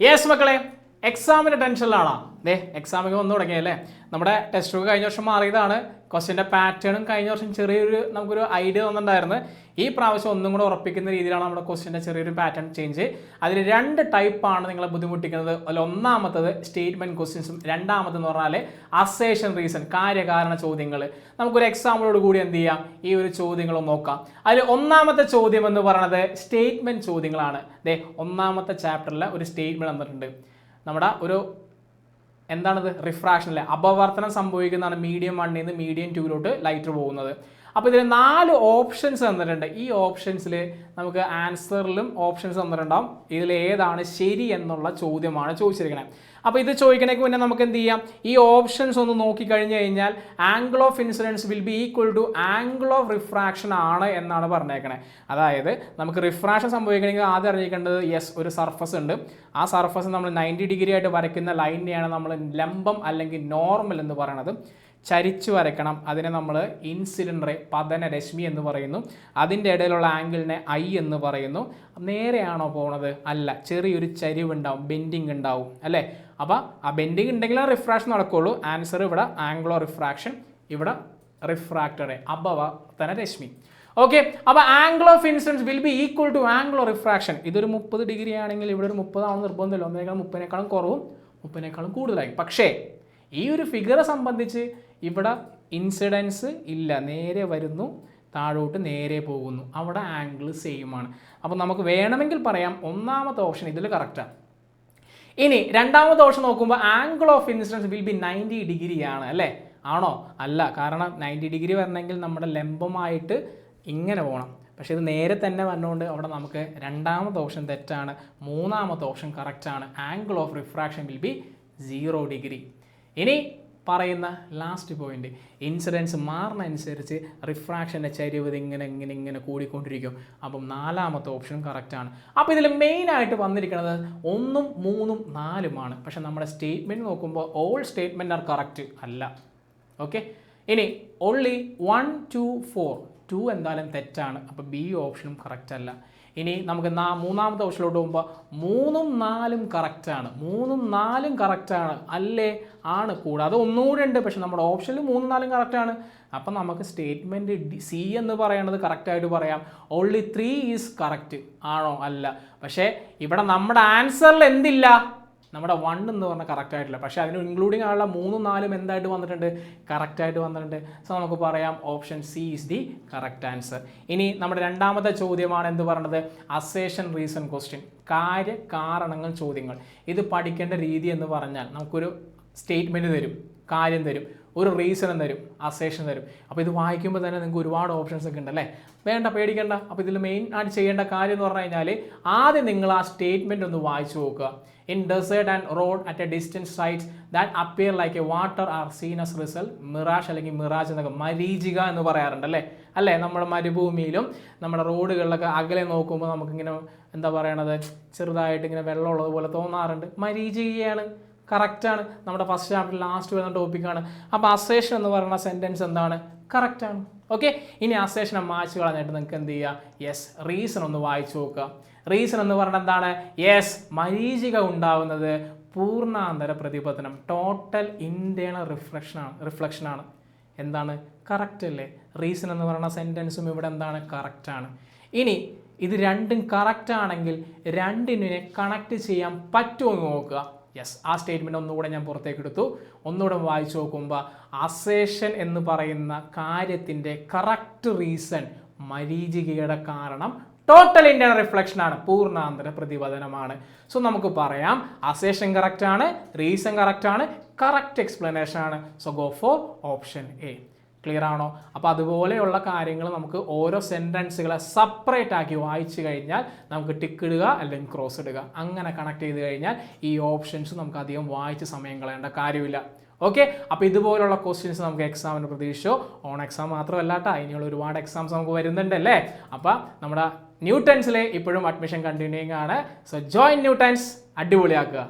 Yes മക്കളെ എക്സാമിന്റെ ടെൻഷനിലാണോ ദേ എക്സാമൊക്കെ വന്നു തുടങ്ങിയല്ലേ നമ്മുടെ ടെസ്റ്റ് ബുക്ക് കഴിഞ്ഞ വർഷം മാറിയതാണ്. ക്വസ്റ്റിന്റെ പാറ്റേണും കഴിഞ്ഞ വർഷം ചെറിയൊരു നമുക്കൊരു ഐഡിയ തന്നിട്ടുണ്ടായിരുന്നു. ഈ പ്രാവശ്യം ഒന്നും കൂടെ ഉറപ്പിക്കുന്ന രീതിയിലാണ് നമ്മുടെ ക്വസ്റ്റിന്റെ ചെറിയൊരു പാറ്റേൺ ചേഞ്ച് അതിൽ രണ്ട് ടൈപ്പാണ് നിങ്ങളെ ബുദ്ധിമുട്ടിക്കുന്നത്. അതിൽ ഒന്നാമത്തത് സ്റ്റേറ്റ്മെന്റ് ക്വസ്റ്റ്യൻസും രണ്ടാമത്തെന്ന് പറഞ്ഞാൽ അസേഷൻ റീസൺ കാര്യകാരണ ചോദ്യങ്ങൾ നമുക്കൊരു എക്സാമ്പിളോട് കൂടി എന്ത് ചെയ്യാം? ഈ ഒരു ചോദ്യങ്ങൾ നോക്കാം. അതിൽ ഒന്നാമത്തെ ചോദ്യം എന്ന് പറയുന്നത് സ്റ്റേറ്റ്മെന്റ് ചോദ്യങ്ങളാണ്. ദേ ഒന്നാമത്തെ ചാപ്റ്ററിൽ ഒരു സ്റ്റേറ്റ്മെന്റ് തന്നിട്ടുണ്ട് നമ്മുടെ ഒരു എന്താണത്? റിഫ്രാക്ഷൻ അല്ലേ അപവർത്തനം സംഭവിക്കുന്നതാണ് മീഡിയം വണ്ണിൽ നിന്ന് മീഡിയം ടൂയിലോട്ട് ലൈറ്റ് പോകുന്നത്. അപ്പോൾ ഇതിൽ നാല് ഓപ്ഷൻസ് തന്നിട്ടുണ്ട്. ഈ ഓപ്ഷൻസിൽ നമുക്ക് ആൻസറിലും ഓപ്ഷൻസ് തന്നിട്ടുണ്ടാവും. ഇതിൽ ഏതാണ് ശരി എന്നുള്ള ചോദ്യമാണ് ചോദിച്ചിരിക്കുന്നത് അപ്പോൾ ഇത് ചോദിക്കണേക്ക് മുന്നേ നമുക്ക് എന്ത് ചെയ്യാം? ഈ ഓപ്ഷൻസ് ഒന്ന് നോക്കിക്കഴിഞ്ഞ് കഴിഞ്ഞാൽ angle of incidence will be equal to angle of refraction ആണ് എന്നാണ് പറഞ്ഞേക്കണേ. അതായത് നമുക്ക് റിഫ്രാക്ഷൻ സംഭവിക്കണമെങ്കിൽ ആദ്യം അറിഞ്ഞിരിക്കേണ്ടത് യെസ് ഒരു സർഫസ് ഉണ്ട്. ആ സർഫസ് നമ്മൾ നയന്റി ഡിഗ്രി ആയിട്ട് വരയ്ക്കുന്ന ലൈനിനെയാണ് നമ്മൾ ലംബം അല്ലെങ്കിൽ നോർമൽ എന്ന് പറയുന്നത് ചരിച്ചു വരയ്ക്കണം. അതിനെ നമ്മൾ ഇൻസിലിണ്ടറെ പതന രശ്മി എന്ന് പറയുന്നു. അതിന്റെ ഇടയിലുള്ള ആംഗിളിനെ ഐ എന്ന് പറയുന്നു. നേരെയാണോ പോണത്? അല്ല ചെറിയൊരു ചരിവുണ്ടാവും ബെൻഡിങ് ഉണ്ടാവും അല്ലേ? അപ്പോൾ ആ ബെൻഡിങ് ഉണ്ടെങ്കിലേ റിഫ്രാക്ഷൻ നടക്കുകയുള്ളൂ ആൻസർ ഇവിടെ ആംഗ്ലോ റിഫ്രാക്ഷൻ ഇവിടെ അബവ തന രശ്മി ഓക്കെ അപ്പോൾ angle of incidence will be equal to angle refraction. ഇതൊരു മുപ്പത് ഡിഗ്രി ആണെങ്കിൽ ഇവിടെ ഒരു മുപ്പതാണെന്ന് നിർബന്ധമില്ല. ഒന്നേക്കാളും മുപ്പതിനേക്കാളും കുറവും മുപ്പതിനേക്കാളും കൂടുതലായി. പക്ഷേ ഈ ഒരു ഫിഗറെ സംബന്ധിച്ച് ഇവിടെ ഇൻസിഡൻസ് ഇല്ല നേരെ വരുന്നു താഴോട്ട് നേരെ പോകുന്നു. അവിടെ ആംഗിൾ സെയിം ആണ്. അപ്പോൾ നമുക്ക് വേണമെങ്കിൽ പറയാം ഒന്നാമത്തെ ഓപ്ഷൻ ഇതിൽ കറക്റ്റാണ് ഇനി രണ്ടാമത്തെ ഓപ്ഷൻ നോക്കുമ്പോൾ angle of incidence will be ninety degree ആണ് അല്ലേ? ആണോ? അല്ല കാരണം നയന്റി ഡിഗ്രി വരണമെങ്കിൽ നമ്മുടെ ലംബമായിട്ട് ഇങ്ങനെ പോകണം പക്ഷേ ഇത് നേരെ തന്നെ വന്നുകൊണ്ട് അവിടെ നമുക്ക് രണ്ടാമത്തെ ഓപ്ഷൻ തെറ്റാണ് മൂന്നാമത്തെ ഓപ്ഷൻ കറക്റ്റാണ് angle of refraction will be zero degree ഇനി പറയുന്ന ലാസ്റ്റ് പോയിന്റ് ഇൻസിഡൻസ് മാറുന്ന അനുസരിച്ച് റിഫ്രാക്ഷന്റെ ചരിവ് ഇങ്ങനെ ഇങ്ങനെ ഇങ്ങനെ കൂടിക്കൊണ്ടിരിക്കും. അപ്പം നാലാമത്തെ ഓപ്ഷൻ കറക്റ്റാണ് അപ്പോൾ ഇതിൽ മെയിനായിട്ട് വന്നിരിക്കുന്നത് ഒന്നും മൂന്നും നാലുമാണ്. പക്ഷെ നമ്മുടെ സ്റ്റേറ്റ്മെന്റ് നോക്കുമ്പോൾ ഓൾ സ്റ്റേറ്റ്മെന്റ് ആർ കറക്റ്റ് അല്ല. ഓക്കെ ഇനി only one two four two എന്തായാലും തെറ്റാണ്. അപ്പോൾ ബി ഓപ്ഷനും കറക്റ്റ് അല്ല. ഇനി നമുക്ക് നാ മൂന്നാമത്തെ ഓപ്ഷനിലോട്ട് പോകുമ്പോൾ മൂന്നും നാലും കറക്റ്റാണ് മൂന്നും നാലും കറക്റ്റാണ് അല്ലേ? ആണ് കൂടാതെ ഒന്നുകൂടെ ഉണ്ട്. പക്ഷെ നമ്മുടെ ഓപ്ഷനിൽ മൂന്നും നാലും കറക്റ്റാണ് അപ്പം നമുക്ക് സ്റ്റേറ്റ്മെന്റ് സി എന്ന് പറയുന്നത് കറക്റ്റായിട്ട് പറയാം. ഓൺലി ത്രീ ഈസ് കറക്റ്റ് ആണോ? അല്ല. പക്ഷേ ഇവിടെ നമ്മുടെ ആൻസറിൽ എന്തില്ല? നമ്മുടെ വൺ എന്ന് പറഞ്ഞാൽ കറക്റ്റ് ആയിട്ടില്ല. പക്ഷേ അതിന് ഇൻക്ലൂഡിങ് ആയുള്ള മൂന്നും നാലും എന്തായിട്ട് വന്നിട്ടുണ്ട്? കറക്റ്റ് ആയിട്ട് വന്നിട്ടുണ്ട്. സോ നമുക്ക് പറയാം option C is the correct answer ഇനി നമ്മുടെ രണ്ടാമത്തെ ചോദ്യമാണ് എന്ത് പറയുന്നത് അസേഷൻ റീസൺ ക്വസ്റ്റ്യൻ കാര്യ കാരണങ്ങൾ ചോദ്യങ്ങൾ. ഇത് പഠിക്കേണ്ട രീതി എന്ന് പറഞ്ഞാൽ നമുക്കൊരു സ്റ്റേറ്റ്മെന്റ് തരും കാര്യം തരും ഒരു റീസൺ തരും അസേഷൻ തരും. അപ്പോൾ ഇത് വായിക്കുമ്പോൾ തന്നെ നിങ്ങൾക്ക് ഒരുപാട് ഓപ്ഷൻസ് ഒക്കെ ഉണ്ടല്ലേ വേണ്ട പേടിക്കേണ്ട. അപ്പോൾ ഇതിൽ മെയിൻ ആയിട്ട് ചെയ്യേണ്ട കാര്യം എന്ന് പറഞ്ഞു കഴിഞ്ഞാൽ ആദ്യം നിങ്ങൾ ആ സ്റ്റേറ്റ്മെന്റ് ഒന്ന് വായിച്ചു നോക്കുക. In desert and road at a distance sights that appear like a water are as result mirage അല്ലെങ്കിൽ മിറാജ് എന്നൊക്കെ മരീചിക എന്ന് പറയാറുണ്ട് അല്ലേ? അല്ലേ? നമ്മുടെ മരുഭൂമിയിലും നമ്മുടെ റോഡുകളിലൊക്കെ അകലെ നോക്കുമ്പോൾ നമുക്കിങ്ങനെ എന്താ പറയണത്? ചെറുതായിട്ട് ഇങ്ങനെ വെള്ളമുള്ളത് പോലെ തോന്നാറുണ്ട്. മരീചികയാണ്. കറക്റ്റാണ്. നമ്മുടെ ഫസ്റ്റ് ചാപ്റ്റർ ലാസ്റ്റ് വരുന്ന ടോപ്പിക്കാണ് അപ്പോൾ അസേഷൻ എന്ന് പറയുന്ന സെന്റൻസ് എന്താണ്? കറക്റ്റാണ് ഓക്കെ ഇനി അസേഷനെ മാച്ച് കളഞ്ഞിട്ട് നിങ്ങൾക്ക് എന്ത് ചെയ്യുക യെസ് റീസൺ ഒന്ന് വായിച്ചു നോക്കുക. റീസൺ എന്ന് പറഞ്ഞാൽ എന്താണ്? യെസ് മരീചിക ഉണ്ടാവുന്നത് പൂർണാന്തര പ്രതിപത്തനം ടോട്ടൽ ഇന്റേണൽ റിഫ്ലക്ഷനാണ് റിഫ്ലക്ഷനാണ് എന്താണ്? കറക്റ്റ് അല്ലേ? റീസൺ എന്ന് പറയുന്ന സെന്റൻസും ഇവിടെ എന്താണ്? കറക്റ്റാണ് ഇനി ഇത് രണ്ടും കറക്റ്റ് ആണെങ്കിൽ രണ്ടിനെ കണക്ട് ചെയ്യാൻ പറ്റുമോ എന്ന് നോക്കുക. യെസ് ആ സ്റ്റേറ്റ്മെന്റ് ഒന്നുകൂടെ ഞാൻ പുറത്തേക്ക് എടുത്തു ഒന്നുകൂടെ വായിച്ചു നോക്കുമ്പോൾ അസേഷൻ എന്ന് പറയുന്ന കാര്യത്തിന്റെ കറക്റ്റ് റീസൺ മരീചികയുടെ കാരണം ടോട്ടൽ ഇന്റേണൽ റിഫ്ലക്ഷൻ ആണ് പൂർണാന്തര പ്രതിപതനമാണ്. സോ നമുക്ക് പറയാം അസേഷൻ കറക്റ്റ് ആണ് റീസൺ കറക്റ്റ് ആണ് കറക്റ്റ് എക്സ്പ്ലനേഷൻ ആണ്. So go for option A clear ആണോ? അപ്പോൾ അതുപോലെയുള്ള കാര്യങ്ങൾ നമുക്ക് ഓരോ സെന്റൻസുകളെ സെപ്പറേറ്റ് ആക്കി വായിച്ചു കഴിഞ്ഞാൽ നമുക്ക് ടിക്ക് ഇടുക അല്ലെങ്കിൽ ക്രോസ് ഇടുക. അങ്ങനെ കണക്ട് ചെയ്ത് കഴിഞ്ഞാൽ ഈ ഓപ്ഷൻസ് നമുക്ക് അധികം വായിച്ച് സമയം കളയേണ്ട കാര്യമില്ല. ഓക്കെ അപ്പോൾ ഇതുപോലുള്ള ക്വസ്റ്റ്യൻസ് നമുക്ക് എക്സാമിന് പ്രതീക്ഷിച്ചോ. ഓൺ എക്സാം മാത്രമല്ല കേട്ടോ ഇനിയുള്ള ഒരുപാട് എക്സാംസ് നമുക്ക് വരുന്നുണ്ടല്ലേ അപ്പോൾ നമ്മുടെ ന്യൂട്ടൻസിലെ ഇപ്പോഴും അഡ്മിഷൻ കണ്ടിന്യൂയിങ് ആണ്. So join Newtons അടിപൊളിയാക്കുക.